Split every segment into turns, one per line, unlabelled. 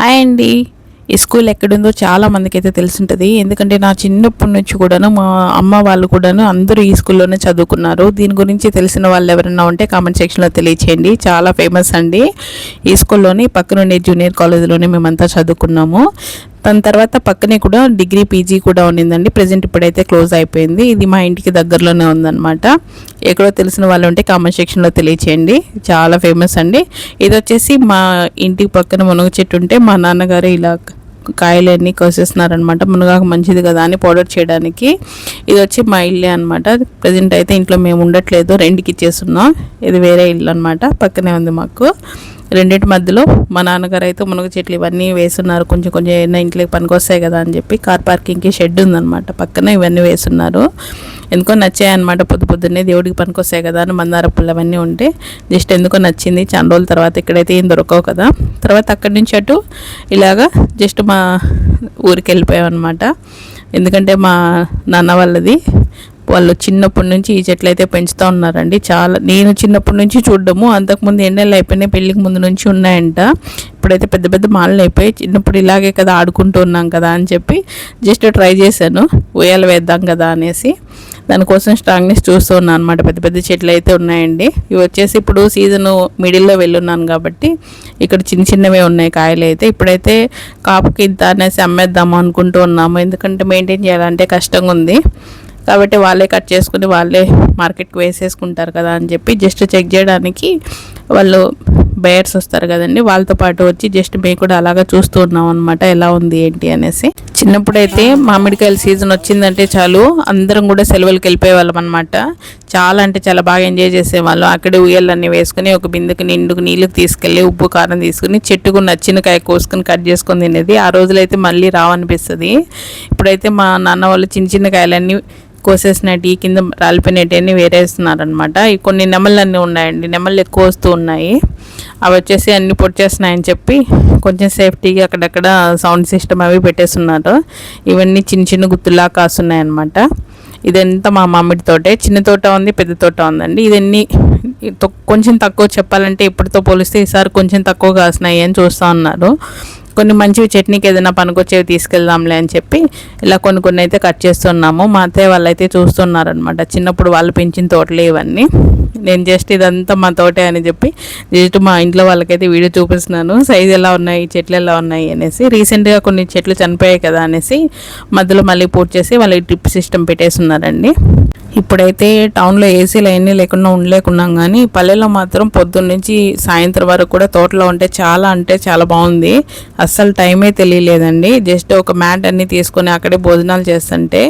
Hi అండి. ఈ school ఎక్కడుందో చాలా మందికి అయితే తెలుసుంటుంది. ఎందుకంటే నా చిన్నప్పటి నుంచి కూడాను మా అమ్మ వాళ్ళు కూడాను అందరూ ఈ స్కూల్లోనే చదువుకున్నారు. దీని గురించి తెలిసిన వాళ్ళు ఎవరైనా ఉంటే కామెంట్ సెక్షన్లో తెలియచేయండి. చాలా ఫేమస్ అండి. ఈ స్కూల్లోని పక్కనుండే జూనియర్ కాలేజీలోనే మేమంతా చదువుకున్నాము. దాని తర్వాత పక్కనే కూడా డిగ్రీ పీజీ కూడా ఉన్నిందండి. ప్రజెంట్ ఇప్పుడైతే క్లోజ్ అయిపోయింది. ఇది మా ఇంటికి దగ్గరలోనే ఉందన్నమాట. ఎక్కడో తెలిసిన వాళ్ళు ఉంటే కామెంట్ సెక్షన్లో తెలియచేయండి. చాలా ఫేమస్ అండి. ఇది వచ్చేసి మా ఇంటికి పక్కన మునగ చెట్టు ఉంటే మా నాన్నగారు ఇలా కాయలన్నీ కోసేస్తున్నారనమాట మునగాకు మంచిది కదా అని పౌడర్ చేయడానికి. ఇది వచ్చి మా ఇల్లే అనమాట ప్రజెంట్ అయితే ఇంట్లో మేము ఉండట్లేదు. రెండుకి ఇచ్చేస్తున్నాం. ఇది వేరే ఇల్లు అనమాట పక్కనే ఉంది మాకు. రెండింటి మధ్యలో మా నాన్నగారు అయితే మునగ చెట్లు ఇవన్నీ వేస్తున్నారు. కొంచెం కొంచెం ఏమైనా ఇంట్లోకి పనికొస్తాయి కదా అని చెప్పి. కార్ పార్కింగ్కి షెడ్ ఉందన్నమాట. పక్కన ఇవన్నీ వేస్తున్నారు. ఎందుకో నచ్చాయి అనమాట పొద్దు పొద్దున్నే దేవుడికి పనికొస్తాయి కదా అని మందార పుల్లవన్నీ ఉంటే జస్ట్ ఎందుకో నచ్చింది. చాలా రోజుల తర్వాత ఇక్కడైతే ఏం దొరకవు కదా. తర్వాత అక్కడి నుంచి అటు ఇలాగా జస్ట్ మా ఊరికి వెళ్ళిపోయామన్నమాట ఎందుకంటే మా నాన్న వాళ్ళది వాళ్ళు చిన్నప్పటి నుంచి ఈ చెట్లు అయితే పెంచుతూ ఉన్నారండి. చాలా నేను చిన్నప్పటి నుంచి చూడడము అంతకుముందు ఎన్నెళ్ళు అయిపోయినాయి పెళ్ళికి ముందు నుంచి ఉన్నాయంట. ఇప్పుడైతే పెద్ద పెద్ద మాలలు అయిపోయి చిన్నప్పుడు ఇలాగే కదా ఆడుకుంటూ ఉన్నాం కదా అని చెప్పి జస్ట్ ట్రై చేశాను. ఉయ్యాలు వేద్దాం కదా అనేసి. దానికోసం స్ట్రాంగ్నెస్ చూస్తూ ఉన్నాను అనమాట పెద్ద పెద్ద చెట్లు అయితే ఉన్నాయండి. ఇవి వచ్చేసి ఇప్పుడు సీజను మిడిల్లో వెళ్ళున్నాను కాబట్టి ఇక్కడ చిన్న చిన్నవే ఉన్నాయి కాయలు అయితే. ఇప్పుడైతే కాపుకి ఇంత అనేసి అమ్మేద్దాము అనుకుంటూ ఉన్నాము. ఎందుకంటే మెయింటైన్ చేయాలంటే కష్టంగా ఉంది. కాబట్టి వాళ్ళే కట్ చేసుకుని వాళ్ళే మార్కెట్కి వేసేసుకుంటారు కదా అని చెప్పి జస్ట్ చెక్ చేయడానికి వాళ్ళు బయర్స్ వస్తారు కదండి వాళ్ళతో పాటు వచ్చి జస్ట్ మేము కూడా అలాగా చూస్తూ ఉన్నాం అనమాట ఎలా ఉంది ఏంటి అనేసి. చిన్నప్పుడైతే మామిడికాయల సీజన్ వచ్చిందంటే చాలు అందరం కూడా సెలవులకు వెళ్ళిపోయేవాళ్ళం అనమాట చాలా అంటే చాలా బాగా ఎంజాయ్ చేసేవాళ్ళం. అక్కడే ఉయ్యాలన్నీ వేసుకుని ఒక బిందుకు నిండుకు నీళ్ళకి తీసుకెళ్ళి ఉప్పు కారం తీసుకుని చెట్టుకు నచ్చిన కాయ కోసుకొని కట్ చేసుకొని తినేది. ఆ రోజులైతే మళ్ళీ రావనిపిస్తుంది. ఇప్పుడైతే మా నాన్న వాళ్ళు చిన్న చిన్న కాయలన్నీ కోసేసినట్టు కింద రాలిపోయినట్టు వేరేస్తున్నారనమాట కొన్ని నెమళ్ళు అన్నీ ఉన్నాయండి. నెమళ్ళు ఎక్కువ వస్తూ ఉన్నాయి. అవి వచ్చేసి అన్ని పొడిచేస్తున్నాయని చెప్పి కొంచెం సేఫ్టీగా అక్కడక్కడ సౌండ్ సిస్టమ్ అవి పెట్టేస్తున్నారు. ఇవన్నీ చిన్న చిన్న గుత్తులా కాస్తున్నాయన్నమాట. ఇదంతా మా మామిడి తోటే. చిన్న తోట ఉంది పెద్ద తోట ఉందండి. ఇదన్నీ కొంచెం తక్కువ చెప్పాలంటే ఇప్పటితో పోలిస్తే ఈసారి కొంచెం తక్కువ కాసినాయి అని చూస్తూ ఉన్నారు. కొన్ని మంచివి చట్నీకి ఏదైనా పనికొచ్చేవి తీసుకెళ్దాంలే అని చెప్పి ఇలా కొన్ని కొన్ని అయితే కట్ చేస్తున్నాము. మా అత్తయ్య వాళ్ళు అయితే చూస్తున్నారనమాట చిన్నప్పుడు వాళ్ళు పెంచిన తోటలు ఇవన్నీ. నేను జస్ట్ ఇదంతా మా తోటే అని చెప్పి జస్ట్ మా ఇంట్లో వాళ్ళకైతే వీడియో చూపిస్తున్నాను. సైజ్ ఎలా ఉన్నాయి చెట్లు ఎలా ఉన్నాయి అనేసి. రీసెంట్గా కొన్ని చెట్లు చనిపోయాయి కదా అనేసి మధ్యలో మళ్ళీ పూర్తి చేసి వాళ్ళకి డ్రిప్ సిస్టమ్ పెట్టేస్తున్నారండి. ఇప్పుడైతే టౌన్లో ఏసీలు అవన్నీ లేకుండా ఉండలేకున్నాం కానీ పల్లెల్లో మాత్రం పొద్దున్న నుంచి సాయంత్రం వరకు కూడా తోటలో ఉంటే చాలా అంటే చాలా బాగుంది. అస్సలు టైమే తెలియలేదండి. జస్ట్ ఒక మ్యాట్ అన్ని తీసుకొని అక్కడే భోజనాలు చేస్తుంటే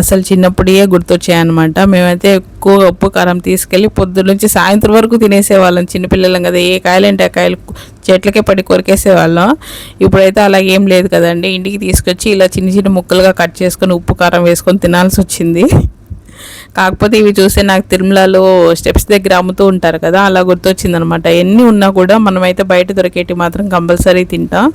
అసలు చిన్నప్పుడే గుర్తొచ్చాయన్నమాట. మేమైతే ఎక్కువ ఉప్పు కారం తీసుకెళ్ళి పొద్దు నుంచి సాయంత్రం వరకు తినేసేవాళ్ళం చిన్నపిల్లలం కదా ఏ కాయలంటే ఆ కాయలు చెట్లకే పడి కొరికేసేవాళ్ళం. ఇప్పుడైతే అలాగేం ఏం లేదు కదండి. ఇంటికి తీసుకొచ్చి ఇలా చిన్న చిన్న ముక్కలుగా కట్ చేసుకొని ఉప్పు కారం వేసుకొని తినాల్సి వచ్చింది. కాకపోతే ఇవి చూస్తే నాకు తిరుమలలో స్టెప్స్ దగ్గర అమ్ముతూ ఉంటారు కదా అలా గుర్తొచ్చింది అనమాట ఎన్ని ఉన్నా కూడా మనమైతే బయట దొరికేటి మాత్రం కంపల్సరీ తింటాం.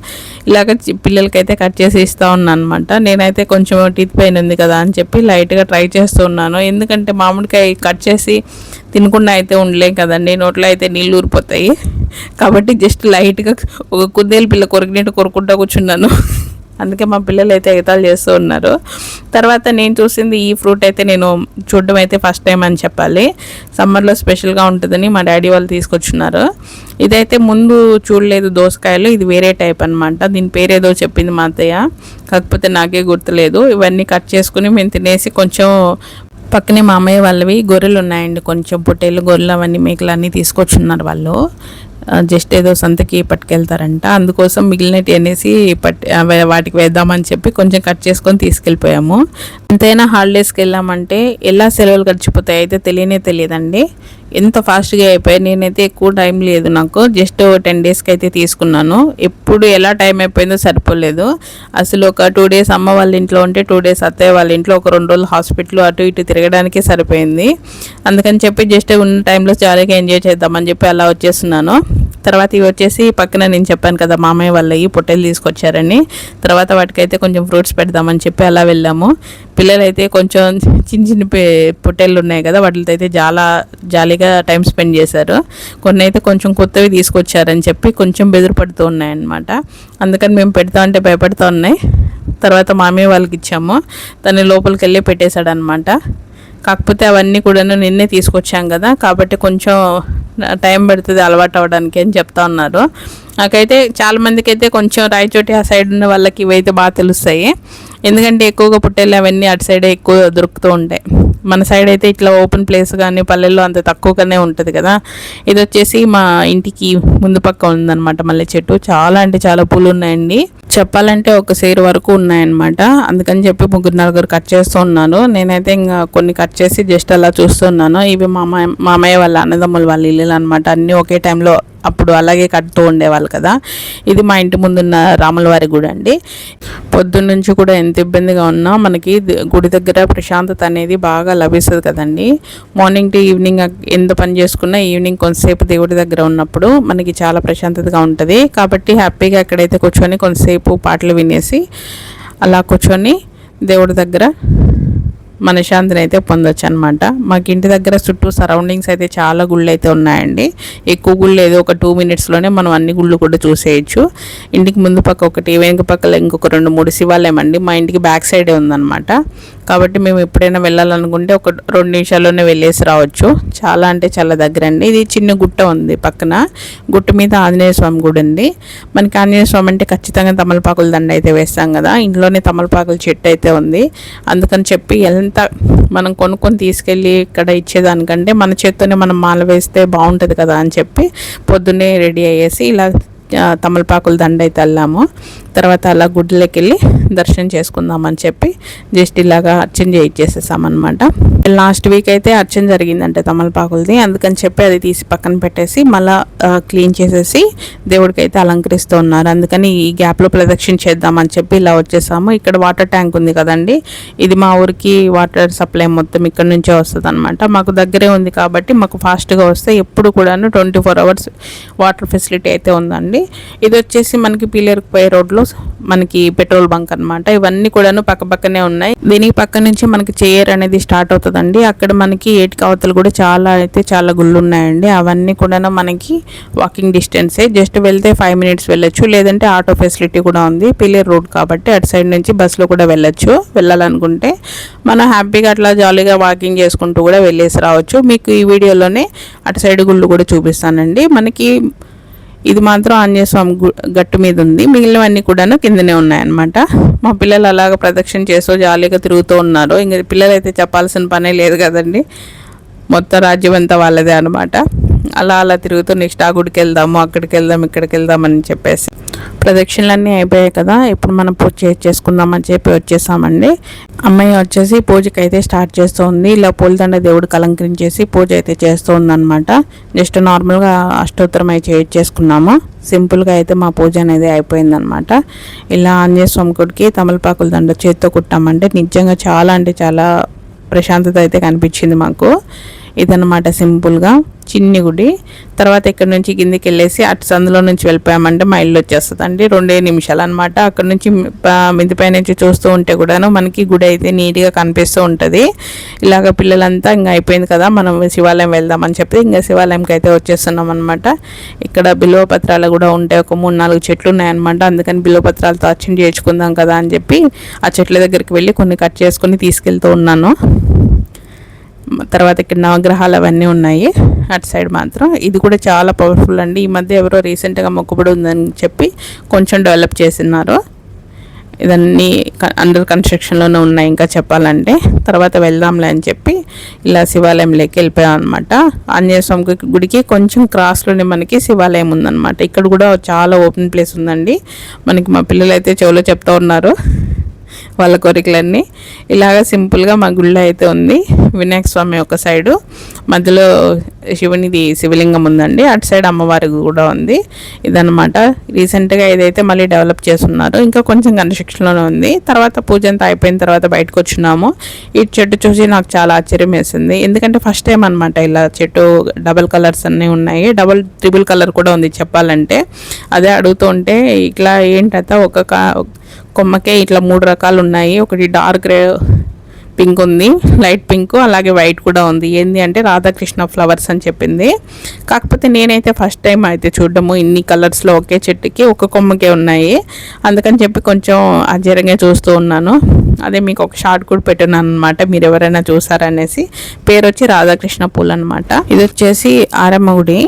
ఇలాగ పిల్లలకైతే కట్ చేసి ఇస్తూ ఉన్నాను అనమాట నేనైతే కొంచెం టీత్ పెయిన్ ఉంది కదా అని చెప్పి లైట్గా ట్రై చేస్తూ ఉన్నాను. ఎందుకంటే మామిడికాయ కట్ చేసి తినకుండా అయితే ఉండలేం కదండి నోట్లో అయితే నీళ్ళు ఊరిపోతాయి. కాబట్టి జస్ట్ లైట్గా ఒక కుందేలు పిల్ల కొరికినట్టు కొరుకుంటా కూర్చున్నాను. అందుకే మా పిల్లలు అయితే ఎగతాలు చేస్తూ ఉన్నారు. తర్వాత నేను చూసింది ఈ ఫ్రూట్ అయితే నేను చూడడం అయితే ఫస్ట్ టైం అని చెప్పాలి. సమ్మర్లో స్పెషల్గా ఉంటుందని మా డాడీ వాళ్ళు తీసుకొచ్చున్నారు. ఇదైతే ముందు చూడలేదు దోసకాయలు ఇది వేరే టైప్ అనమాట దీని పేరేదో చెప్పింది మా అత్తయ్య. కాకపోతే నాకే గుర్తులేదు. ఇవన్నీ కట్ చేసుకుని మేము తినేసి కొంచెం పక్కనే మా అమ్మయ్య వాళ్ళవి గొర్రెలు ఉన్నాయండి కొంచెం పొట్టేలు గొర్రెలు అవన్నీ మేకలు అన్నీ తీసుకొచ్చున్నారు వాళ్ళు. జస్ట్ ఏదో సంతకి పట్టుకెళ్తారంట. అందుకోసం మిగిలినవి అనేసి పట్ వాటికి వేద్దామని చెప్పి కొంచెం కట్ చేసుకొని తీసుకెళ్ళిపోయాము. ఎంతైనా హాలిడేస్కి వెళ్ళామంటే ఎలా సెలవులు గడిచిపోతాయి అయితే తెలియనే తెలియదండి. ఎంత ఫాస్ట్గా అయిపోయాయి నేనైతే ఎక్కువ టైం లేదు నాకు. జస్ట్ టెన్ డేస్కి అయితే తీసుకున్నాను. ఎప్పుడు ఎలా టైం అయిపోయిందో సరిపోలేదు. అసలు ఒక టూ డేస్ అమ్మ వాళ్ళ ఇంట్లో ఉంటే టూ డేస్ అత్తయ్య వాళ్ళ ఇంట్లో ఒక రెండు రోజులు హాస్పిటల్ అటు ఇటు తిరగడానికే సరిపోయింది. అందుకని చెప్పి జస్ట్ ఉన్న టైంలో జాలీగా ఎంజాయ్ చేద్దామని చెప్పి అలా వచ్చేస్తున్నాను. తర్వాత ఇవి వచ్చేసి పక్కన నేను చెప్పాను కదా మామయ్య వాళ్ళవి పొట్టెలు తీసుకొచ్చారని. తర్వాత వాటికైతే కొంచెం ఫ్రూట్స్ పెడదామని చెప్పి అలా వెళ్ళాము. పిల్లలైతే కొంచెం చిన్న చిన్న పొట్టెళ్ళు ఉన్నాయి కదా వాటితో అయితే చాలా జాలీగా హ్యాపీగా టైం స్పెండ్ చేశారు. కొన్ని అయితే కొంచెం కొత్తవి తీసుకొచ్చారని చెప్పి కొంచెం బెదిరిపడుతూ ఉన్నాయన్నమాట. అందుకని మేము పెడతా అంటే భయపడుతూ ఉన్నాయి. తర్వాత మామయ్య వాళ్ళకి ఇచ్చాము. దాన్ని లోపలికి వెళ్ళి పెట్టేశాడనమాట కాకపోతే అవన్నీ కూడా నిన్నే తీసుకొచ్చాం కదా. కాబట్టి కొంచెం టైం పడుతుంది అలవాటు అవ్వడానికి అని చెప్తా ఉన్నారు. నాకైతే చాలామందికి అయితే కొంచెం రాయచోటి ఆ సైడ్ ఉన్న వాళ్ళకి ఇవైతే బాగా తెలుస్తాయి. ఎందుకంటే ఎక్కువగా పుట్టేళ్ళు అవన్నీ అటు సైడే ఎక్కువ దొరుకుతూ ఉంటాయి. మన సైడ్ అయితే ఇట్లా ఓపెన్ ప్లేస్ కానీ పల్లెల్లో అంత తక్కువగానే ఉంటుంది కదా. ఇది వచ్చేసి మా ఇంటికి ముందు పక్క ఉందన్నమాట మల్లె చెట్టు. చాలా అంటే చాలా పూలు ఉన్నాయండి. చెప్పాలంటే ఒక సేరు వరకు ఉన్నాయన్నమాట. అందుకని చెప్పి ముగ్గురు నలుగురు కట్ చేస్తూ ఉన్నాను నేనైతే ఇంకా కొన్ని కట్ చేసి జస్ట్ అలా చూస్తున్నాను ఇవి మా మామయ్య వాళ్ళ అన్నదమ్ముల వాళ్ళ ఇల్లు అనమాట అన్నీ ఒకే టైంలో అప్పుడు అలాగే కడుతూ ఉండేవాళ్ళు కదా. ఇది మా ఇంటి ముందున్న రాములవారి గుడి అండి. పొద్దున్న నుంచి కూడా ఎంత ఇబ్బందిగా ఉన్నా మనకి గుడి దగ్గర ప్రశాంతత అనేది బాగా లభిస్తుంది కదండి. మార్నింగ్ టు ఈవినింగ్ ఎంత పని చేసుకున్నా ఈవినింగ్ కొంతసేపు దేవుడి దగ్గర ఉన్నప్పుడు మనకి చాలా ప్రశాంతతగా ఉంటుంది. కాబట్టి హ్యాపీగా ఎక్కడైతే కూర్చొని కొంతసేపు పాటలు వినేసి అలా కూర్చొని దేవుడి దగ్గర మనశ్శాంతిని అయితే పొందొచ్చు అనమాట మాకు ఇంటి దగ్గర చుట్టూ సరౌండింగ్స్ అయితే చాలా గుళ్ళు అయితే ఉన్నాయండి. ఎక్కువ గుళ్ళు ఏదో ఒక టూ మినిట్స్లోనే మనం అన్ని గుళ్ళు కూడా చూసేయచ్చు. ఇంటికి ముందు పక్క ఒకటి వెనుక పక్కల ఇంకొక రెండు మూడు శివాలయం అండి మా ఇంటికి బ్యాక్ సైడే ఉందన్నమాట. కాబట్టి మేము ఎప్పుడైనా వెళ్ళాలనుకుంటే ఒక రెండు నిమిషాల్లోనే వెళ్ళేసి రావచ్చు. చాలా అంటే చాలా దగ్గర అండి ఇది చిన్న గుట్ట ఉంది పక్కన. గుట్ట మీద ఆంజనేయ స్వామి గుడి ఉంది. మనకి ఆంజనేయ స్వామి అంటే ఖచ్చితంగా తమలపాకుల దండ అయితే వేస్తాం కదా. ఇంట్లోనే తమలపాకుల చెట్టు అయితే ఉంది. అందుకని చెప్పి ఎంత మనం కొనుక్కొని తీసుకెళ్ళి ఇక్కడ ఇచ్చేదానికంటే మన చేత్తోనే మనం మాల వేస్తే బాగుంటుంది కదా అని చెప్పి పొద్దున్నే రెడీ అయ్యేసి ఇలా తమలపాకుల దండ అయితే వెళ్ళాము తర్వాత అలా గుడిలోకి వెళ్ళి దర్శనం చేసుకుందామని చెప్పి జస్ట్ ఇలాగా అర్చన చేయించేసేసామన్నమాట లాస్ట్ వీక్ అయితే అర్చన జరిగిందంటే తమలపాకులది. అందుకని చెప్పి అది తీసి పక్కన పెట్టేసి మళ్ళీ క్లీన్ చేసేసి దేవుడికి అయితే అలంకరిస్తూ ఉన్నారు. అందుకని ఈ గ్యాప్లో ప్రదక్షిణ చేద్దామని చెప్పి ఇలా వచ్చేసాము. ఇక్కడ వాటర్ ట్యాంక్ ఉంది కదండి. ఇది మా ఊరికి వాటర్ సప్లై మొత్తం ఇక్కడ నుంచే వస్తుంది అనమాట మాకు దగ్గరే ఉంది కాబట్టి మాకు ఫాస్ట్గా వస్తే ఎప్పుడు కూడాను twenty four hours water facility అయితే ఉందండి. ఇది వచ్చేసి మనకి పీలేరుకు పోయే రోడ్లో మనకి పెట్రోల్ బంక్ అనమాట ఇవన్నీ కూడాను పక్క పక్కనే ఉన్నాయి. దీనికి పక్క నుంచి మనకి చైర్ అనేది స్టార్ట్ అవుతుందండి. అక్కడ మనకి ఏటికి అవతలు కూడా చాలా అయితే చాలా గుళ్ళు ఉన్నాయండి. అవన్నీ కూడాను మనకి వాకింగ్ డిస్టెన్సే జస్ట్ వెళ్తే ఫైవ్ మినిట్స్ వెళ్ళొచ్చు. లేదంటే ఆటో ఫెసిలిటీ కూడా ఉంది. పిల్లర్ రోడ్ కాబట్టి అటు సైడ్ నుంచి బస్సులో కూడా వెళ్ళొచ్చు. వెళ్ళాలనుకుంటే మనం హ్యాపీగా అట్లా జాలీగా వాకింగ్ చేసుకుంటూ కూడా వెళ్ళేసి రావచ్చు. మీకు ఈ వీడియోలోనే అటు సైడ్ గుళ్ళు కూడా చూపిస్తానండి. మనకి ఇది మాత్రం ఆంజనేయ స్వామి గట్టు మీద ఉంది. మిగిలినవన్నీ కూడాను కిందనే ఉన్నాయన్నమాట. మా పిల్లలు అలాగ ప్రదక్షిణ చేస్తూ జాలీగా తిరుగుతూ ఉన్నారు. ఇంక పిల్లలు అయితే చెప్పాల్సిన పనే లేదు కదండి. మొత్తం రాజ్యం అంతా వాళ్ళదే అనమాట అలా అలా తిరుగుతూ నెక్స్ట్ ఆ గుడికి వెళ్దాము అక్కడికి వెళ్దాం ఇక్కడికి వెళ్దామని చెప్పేసి. ప్రదక్షిణలన్నీ అయిపోయాయి కదా ఇప్పుడు మనం పూజ చేసుకుందామని చెప్పి వచ్చేసామండి. అమ్మాయి వచ్చేసి పూజకి అయితే స్టార్ట్ చేస్తుంది. ఇలా పూలదండ దేవుడికి అలంకరించేసి పూజ అయితే చేస్తూ అనమాట జస్ట్ నార్మల్గా అష్టోత్తరం అయితే చేసుకున్నాము. సింపుల్గా అయితే మా పూజ అనేది అయిపోయిందనమాట ఇలా ఆంజనేయ స్వామి తమలపాకుల దండ చేత్తో కుట్టామంటే నిజంగా చాలా అంటే చాలా ప్రశాంతత అయితే కనిపించింది మాకు. ఇదనమాట సింపుల్గా. చిన్ని గుడి. తర్వాత ఇక్కడ నుంచి కిందికి వెళ్ళేసి అటు సందులో నుంచి వెళ్ళిపోయామంటే మా ఇల్లు వచ్చేస్తుంది అండి రెండే నిమిషాలు అనమాట అక్కడ నుంచి మిందిపై నుంచి చూస్తూ ఉంటే కూడాను మనకి గుడి అయితే నీట్గా కనిపిస్తూ ఉంటుంది. ఇలాగ పిల్లలంతా ఇంకా అయిపోయింది కదా మనం శివాలయం వెళ్దామని చెప్పి ఇంకా శివాలయంకి అయితే వచ్చేస్తున్నాం అనమాట ఇక్కడ బిల్వ పత్రాలు కూడా ఉంటాయి ఒక మూడు నాలుగు చెట్లు ఉన్నాయన్నమాట. అందుకని బిల్వ పత్రాలతో అర్చన చేర్చుకుందాం కదా అని చెప్పి ఆ చెట్ల దగ్గరికి వెళ్ళి కొన్ని కట్ చేసుకొని తీసుకెళ్తూ ఉన్నాను. తర్వాత ఇక్కడ నవగ్రహాలు అవన్నీ ఉన్నాయి. అటు సైడ్ మాత్రం. ఇది కూడా చాలా పవర్ఫుల్ అండి. ఈ మధ్య ఎవరో రీసెంట్గా మొక్కుబడి ఉందని చెప్పి కొంచెం డెవలప్ చేసినారు ఇదన్నీ అండర్ కన్స్ట్రక్షన్లోనే ఉన్నాయి ఇంకా చెప్పాలంటే. తర్వాత వెళ్దాంలే అని చెప్పి ఇలా శివాలయంలోకి వెళ్ళిపోయాం అనమాట ఆంజనేయ స్వామి గుడికి కొంచెం క్రాస్లోనే మనకి శివాలయం ఉందన్నమాట. ఇక్కడ కూడా చాలా ఓపెన్ ప్లేస్ ఉందండి. మనకి మా పిల్లలు అయితే చెవులో చెప్తూ ఉన్నారు. వాళ్ళ కోరికలన్నీ ఇలాగ సింపుల్గా మా గుళ్ళో అయితే ఉంది. వినాయక స్వామి ఒక సైడు మధ్యలో శివునిది శివలింగం ఉందండి. అటు సైడ్ అమ్మవారి కూడా ఉంది. ఇదనమాట రీసెంట్గా ఏదైతే మళ్ళీ డెవలప్ చేస్తున్నారు. ఇంకా కొంచెం కన్స్ట్రక్షన్లోనే ఉంది. తర్వాత పూజ అంతా అయిపోయిన తర్వాత బయటకు వచ్చినాము. ఈ చెట్టు చూసి నాకు చాలా ఆశ్చర్యం వేసింది. ఎందుకంటే ఫస్ట్ టైం అనమాట ఇలా చెట్టు డబల్ కలర్స్ అన్నీ ఉన్నాయి. డబల్ ట్రిపుల్ కలర్ కూడా ఉంది చెప్పాలంటే. అదే అడుగుతూ ఉంటే ఇట్లా ఏంటంటే ఒక కొమ్మకే ఇట్లా మూడు రకాలు ఉన్నాయి ఒకటి డార్క్ పింక్ ఉంది లైట్ పింక్ అలాగే వైట్ కూడా ఉంది. ఏంది అంటే రాధాకృష్ణ ఫ్లవర్స్ అని చెప్పింది. కాకపోతే నేనైతే ఫస్ట్ టైం అయితే చూడడము. ఇన్ని కలర్స్లో ఒకే చెట్టుకి ఒక కొమ్మకే ఉన్నాయి. అందుకని చెప్పి కొంచెం ఆశ్చర్యంగా చూస్తూ ఉన్నాను. అదే మీకు ఒక షార్ట్ కూడా పెట్టినాను అనమాట మీరు ఎవరైనా చూసారనేసి. పేరు వచ్చి రాధాకృష్ణ పూలు అనమాట ఇది వచ్చేసి ఆరమ్మ గుడి.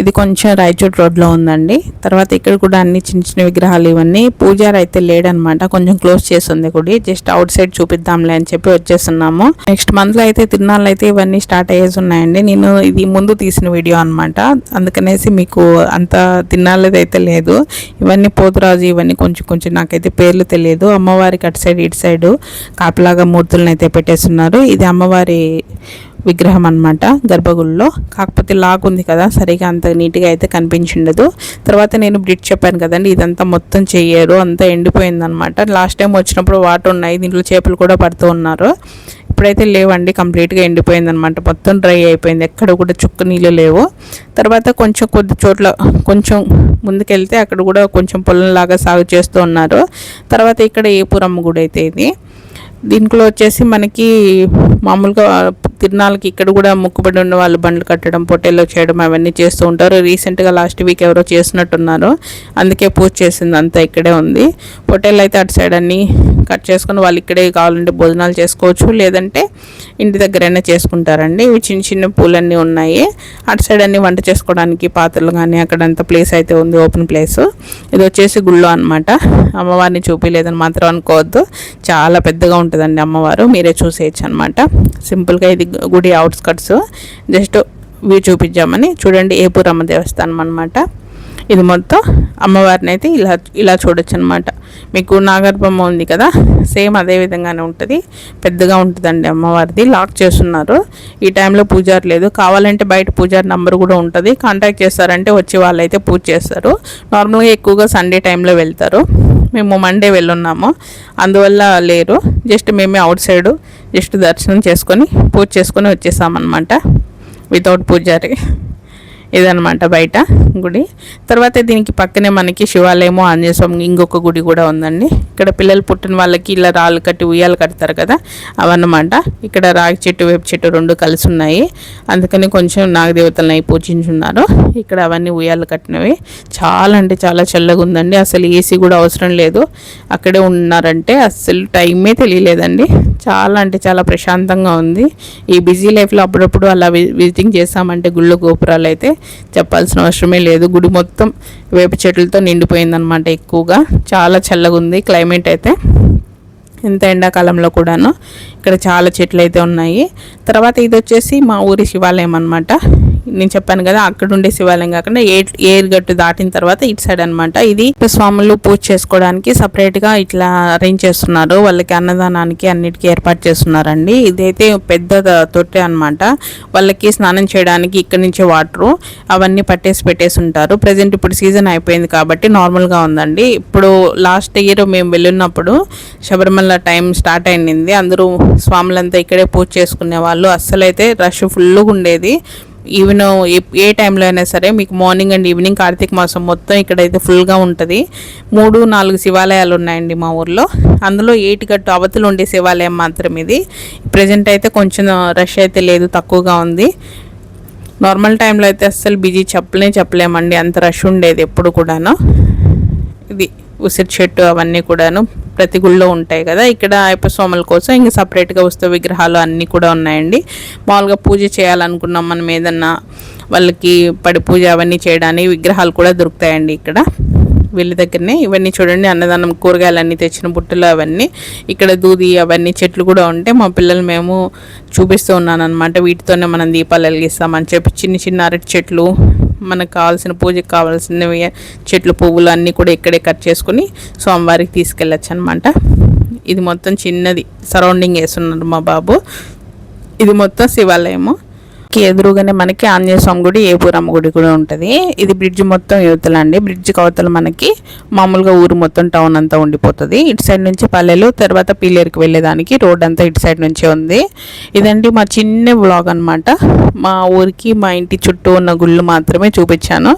ఇది కొంచెం రాయచోట్ రోడ్లో ఉందండి. తర్వాత ఇక్కడ కూడా అన్ని చిన్న చిన్న విగ్రహాలు ఇవన్నీ. పూజారి అయితే లేడనమాట. కొంచెం క్లోజ్ చేస్తుంది గుడి. జస్ట్ అవుట్ సైడ్ చూపిద్దాంలే అని చెప్పి వచ్చేస్తున్నాము. నెక్స్ట్ మంత్లో అయితే తిరునాళ్ళు అయితే ఇవన్నీ స్టార్ట్ అయ్యేసి ఉన్నాయండి నేను ఇది ముందు తీసిన వీడియో అనమాట అందుకనేసి మీకు అంత తిన్నాళ్ళది అయితే లేదు. ఇవన్నీ పోతురాజు ఇవన్నీ కొంచెం కొంచెం నాకైతే పేర్లు తెలియదు. అమ్మవారికి అటు సైడ్ ఇటు సైడు కాపలాగా మూర్తులను అయితే పెట్టేస్తున్నారు. ఇది అమ్మవారి విగ్రహం అనమాట గర్భగుడిలో. కాకపోతే లాక్ ఉంది కదా సరిగా అంత నీట్గా అయితే కనిపించిండదు. తర్వాత నేను బ్రిడ్జ్ చెప్పాను కదండి ఇదంతా మొత్తం చెయ్యరు అంతా ఎండిపోయిందనమాట లాస్ట్ టైం వచ్చినప్పుడు వాటర్ ఉన్నాయి దీంట్లో చేపలు కూడా పడుతూ ఉన్నారు. ఇప్పుడైతే లేవండి కంప్లీట్గా ఎండిపోయింది అనమాట మొత్తం డ్రై అయిపోయింది ఎక్కడ కూడా చుక్క నీళ్ళు లేవు. తర్వాత కొంచెం కొద్ది చోట్ల కొంచెం ముందుకెళ్తే అక్కడ కూడా కొంచెం పొలంలాగా సాగు చేస్తూ ఉన్నారు. తర్వాత ఇక్కడ ఏపురమ్మ గుడి అయితే ఇది. దీంట్లో వచ్చేసి మనకి మామూలుగా తిరునాళ్ళకి ఇక్కడ కూడా ముక్కుబడి ఉన్న వాళ్ళు బండ్లు కట్టడం పొట్టేల్లో చేయడం అవన్నీ చేస్తూ ఉంటారు. రీసెంట్గా లాస్ట్ వీక్ ఎవరో చేసినట్టున్నారు అందుకే పూజ చేసింది అంతా ఇక్కడే ఉంది. పొట్టేళ్ళు అయితే అటు సైడ్ అన్నీ కట్ చేసుకుని వాళ్ళు ఇక్కడే కావాలంటే భోజనాలు చేసుకోవచ్చు. లేదంటే ఇంటి దగ్గరైనా చేసుకుంటారండి. ఇవి చిన్న చిన్న పూలన్నీ ఉన్నాయి. అటు సైడ్ అన్ని వంట చేసుకోవడానికి పాత్రలు కానీ అక్కడంత ప్లేస్ అయితే ఉంది ఓపెన్ ప్లేస్. ఇది వచ్చేసి గుళ్ళో అనమాట అమ్మవారిని చూపించలేదని మాత్రం అనుకోవద్దు. చాలా పెద్దగా ఉంటుందండి అమ్మవారు. మీరే చూసేయచ్చు అనమాట సింపుల్గా ఇది గుడి అవుట్స్కట్స్ జస్ట్ వ్యూ చూపించామని. చూడండి ఏపూరమ్మ దేవస్థానం అనమాట ఇది మొత్తం అమ్మవారిని అయితే ఇలా ఇలా చూడొచ్చు అనమాట మీకు నాగర్భమ్మ ఉంది కదా సేమ్ అదే విధంగానే ఉంటుంది. పెద్దగా ఉంటుందండి అమ్మవారిది. లాక్ చేస్తున్నారు. ఈ టైంలో పూజారి లేదు. కావాలంటే బయట పూజారి నంబర్ కూడా ఉంటుంది. కాంటాక్ట్ చేస్తారంటే వచ్చి వాళ్ళైతే పూజ చేస్తారు. నార్మల్గా ఎక్కువగా సండే టైంలో వెళ్తారు. మేము మండే వెళ్ళున్నాము. అందువల్ల లేరు. జస్ట్ మేమే అవుట్ సైడ్ జస్ట్ దర్శనం చేసుకొని పూజ చేసుకొని వచ్చేసామన్నమాట. వితౌట్ పూజారి. ఇదనమాట బయట గుడి. తర్వాత దీనికి పక్కనే మనకి శివాలయము ఆంజనేయ స్వామి ఇంకొక గుడి కూడా ఉందండి. ఇక్కడ పిల్లలు పుట్టిన వాళ్ళకి ఇలా రాళ్ళు కట్టి ఉయ్యాలు కడతారు కదా అవన్నమాట. ఇక్కడ రాగి చెట్టు వేప చెట్టు రెండు కలిసి ఉన్నాయి. అందుకని కొంచెం నాగదేవతలను అయి పూజించున్నారు. ఇక్కడ అవన్నీ ఉయ్యాలు కట్టినవి. చాలా అంటే చాలా చల్లగా ఉందండి. అసలు ఏసీ కూడా అవసరం లేదు. అక్కడే ఉన్నారంటే అసలు టైమే తెలియలేదండి. చాలా అంటే చాలా ప్రశాంతంగా ఉంది. ఈ బిజీ లైఫ్లో అప్పుడప్పుడు అలా విజిటింగ్ చేస్తామంటే గుళ్ళ గోపురాలు అయితే చెప్పాల్సిన అవసరమే లేదు. గుడి మొత్తం వేప చెట్లతో నిండిపోయిందనమాట ఎక్కువగా. చాలా చల్లగా ఉంది క్లైమేట్ అయితే. ఎంత ఎండాకాలంలో కూడాను. ఇక్కడ చాలా చెట్లు అయితే ఉన్నాయి. తర్వాత ఇది వచ్చేసి మా ఊరి శివాలయం అనమాట నేను చెప్పాను కదా అక్కడ ఉండే శివాలయం కాకుండా ఏ గట్టు దాటిన తర్వాత ఇటు సైడ్ అనమాట ఇది స్వాములు పూజ చేసుకోవడానికి సపరేట్గా ఇట్లా అరేంజ్ చేస్తున్నారు. వాళ్ళకి అన్నదానానికి అన్నిటికీ ఏర్పాటు చేస్తున్నారండి. ఇదైతే పెద్ద తొట్టె అనమాట వాళ్ళకి స్నానం చేయడానికి ఇక్కడ నుంచే వాటరు. అవన్నీ పట్టేసి పెట్టేసి ఉంటారు. ప్రజెంట్ ఇప్పుడు సీజన్ అయిపోయింది కాబట్టి నార్మల్గా ఉందండి. ఇప్పుడు లాస్ట్ ఇయర్ మేము వెళ్ళినప్పుడు శబరిమల టైం స్టార్ట్ అయింది అందరూ స్వాములంతా ఇక్కడే పూజ చేసుకునే వాళ్ళు. అస్సలైతే రష్ ఫుల్గా ఉండేది. ఈవెన్ ఏ టైంలో అయినా సరే మీకు మార్నింగ్ అండ్ ఈవినింగ్ కార్తీక మాసం మొత్తం ఇక్కడైతే ఫుల్గా ఉంటుంది. మూడు నాలుగు శివాలయాలు ఉన్నాయండి మా ఊర్లో. అందులో ఏటి గట్టు అవతలు ఉండే శివాలయం మాత్రం ఇది. ప్రజెంట్ అయితే కొంచెం రష్ అయితే లేదు తక్కువగా ఉంది. నార్మల్ టైంలో అయితే అస్సలు బిజీ చెప్పలే చెప్పలేమండి. అంత రష్ ఉండేది ఎప్పుడు కూడాను. ఇది. ఉసిరి చెట్టు అవన్నీ కూడాను ప్రతి గుళ్ళో ఉంటాయి కదా. ఇక్కడ అయ్యప్ప స్వాముల కోసం ఇంకా సపరేట్గా ఉత్సవ విగ్రహాలు అన్నీ కూడా ఉన్నాయండి. మామూలుగా పూజ చేయాలనుకున్నాం మనం ఏదన్నా వాళ్ళకి పడి పూజ అవన్నీ చేయడానికి విగ్రహాలు కూడా దొరుకుతాయండి ఇక్కడ. వీళ్ళ దగ్గరనే ఇవన్నీ చూడండి అన్నదానం కూరగాయలు అన్నీ తెచ్చిన బుట్టలు అవన్నీ. ఇక్కడ దూది అవన్నీ చెట్లు కూడా ఉంటే మా పిల్లలు మేము చూపిస్తూ ఉన్నాను అనమాట వీటితోనే మనం దీపాలు వెలిగిస్తామని చెప్పి చిన్న చిన్న అరటి చెట్లు మనకు కావాల్సిన పూజకి కావాల్సినవి చెట్లు పువ్వులు అన్నీ కూడా ఇక్కడే కట్ చేసుకుని స్వామివారికి తీసుకెళ్ళచ్చు అనమాట ఇది మొత్తం చిన్నది సరౌండింగ్ వేస్తున్నారు మా బాబు. ఇది మొత్తం శివాలయము. గుడికి ఎదురుగానే మనకి ఆంజనేయ స్వామి గుడి ఏపూరమ్మ గుడి కూడా ఉంటుంది. ఇది బ్రిడ్జ్ మొత్తం యువతలు అండి బ్రిడ్జ్ కవతలు మనకి మామూలుగా ఊరు మొత్తం టౌన్ అంతా ఉండిపోతుంది. ఇటు సైడ్ నుంచి పల్లెలు తర్వాత పీలేరుకి వెళ్ళేదానికి రోడ్ అంతా ఇటు సైడ్ నుంచే ఉంది. ఇదండి మా చిన్న వ్లాగ్ అనమాట మా ఊరికి మా ఇంటి చుట్టూ ఉన్న గుళ్ళు మాత్రమే చూపించాను.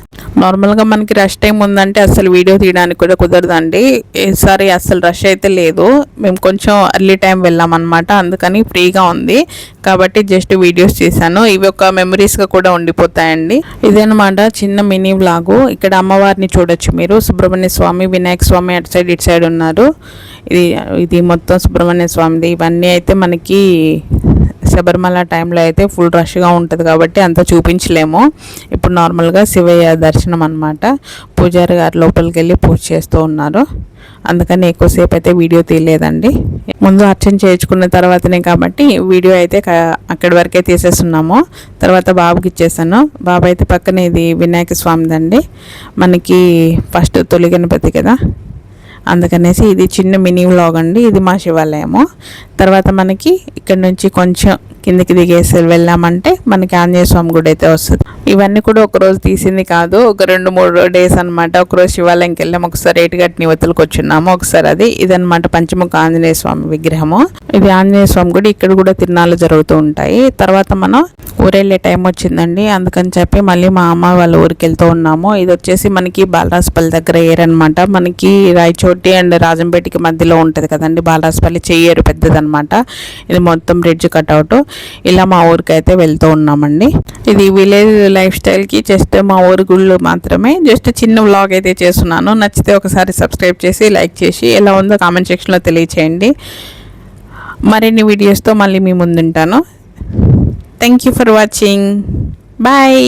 నార్మల్గా మనకి రష్ టైం ఉందంటే అసలు వీడియో తీయడానికి కూడా కుదరదండి. ఈసారి అసలు రష్ అయితే లేదు. మేము కొంచెం అర్లీ టైం వెళ్ళామన్నమాట. అందుకని ఫ్రీగా ఉంది. కాబట్టి జస్ట్ వీడియోస్ చేశాను. ఇవి ఒక మెమరీస్గా కూడా ఉండిపోతాయండి. ఇదనమాట చిన్న మినీ వ్లాగు ఇక్కడ అమ్మవారిని చూడొచ్చు మీరు. సుబ్రహ్మణ్య స్వామి వినాయక స్వామి అటు సైడ్ ఇటు సైడ్ ఉన్నారు. ఇది ఇది మొత్తం సుబ్రహ్మణ్య స్వామిది. ఇవన్నీ అయితే మనకి శబరిమల టైంలో అయితే ఫుల్ రష్గా ఉంటుంది కాబట్టి అంత చూపించలేము. ఇప్పుడు నార్మల్గా శివయ్య దర్శనం అనమాట పూజారి గారు లోపలికి వెళ్ళి పూజ చేస్తూ ఉన్నారు. అందుకని ఎక్కువసేపు అయితే వీడియో తీయలేదండి. ముందు అర్చన చేయించుకున్న తర్వాతనే కాబట్టి వీడియో అయితే అక్కడి వరకే తీసేస్తున్నాము. తర్వాత బాబుకి ఇచ్చేసాను బాబు అయితే పక్కనే ఇది వినాయక స్వామిదండి. మనకి ఫస్ట్ తొలి గణపతి కదా. అందుకనేసి ఇది చిన్న మినీ వ్లాగ్ అండి. ఇది మా శివాలయము. తర్వాత మనకి ఇక్కడ నుంచి కొంచెం కిందికి దిగేసి వెళ్ళామంటే మనకి ఆంజనేయ స్వామి గుడి అయితే వస్తుంది. ఇవన్నీ కూడా ఒక రోజు తీసింది కాదు ఒక రెండు మూడు డేస్ అనమాట ఒకరోజు శివాలయంకి వెళ్ళాం ఒకసారి ఏటిగట్టి నివతలకు వచ్చున్నాము ఒకసారి అది ఇదనమాట పంచముఖ ఆంజనేయ స్వామి విగ్రహము. ఇది ఆంజనేయ స్వామి గుడి ఇక్కడ కూడా తిరునాళ్ళు జరుగుతూ ఉంటాయి. తర్వాత మనం ఊరెళ్ళే టైం వచ్చిందండి. అందుకని చెప్పి మళ్ళీ మా అమ్మ వాళ్ళ ఊరికి వెళ్తూ ఉన్నాము. ఇది వచ్చేసి మనకి బాలరాజపల్లి దగ్గర ఏరనమాట మనకి రాయచోటి అండ్ రాజంపేటకి మధ్యలో ఉంటుంది కదండి. బాలరాజపల్లి చెయ్యరు పెద్దదనమాట ఇది మొత్తం బ్రిడ్జ్ కట్అవుట్. ఇలా మా ఊరికి అయితే వెళ్తూ ఉన్నామండి. ఇది విలేజ్ లైఫ్ స్టైల్కి జస్ట్ మా ఊరి గుళ్ళు మాత్రమే. జస్ట్ చిన్న వ్లాగ్ అయితే చేస్తున్నాను. నచ్చితే ఒకసారి సబ్స్క్రైబ్ చేసి లైక్ చేసి ఎలా ఉందో కామెంట్ సెక్షన్లో తెలియచేయండి. మరిన్ని వీడియోస్తో మళ్ళీ మీ ముందుంటాను. Thank you for watching bye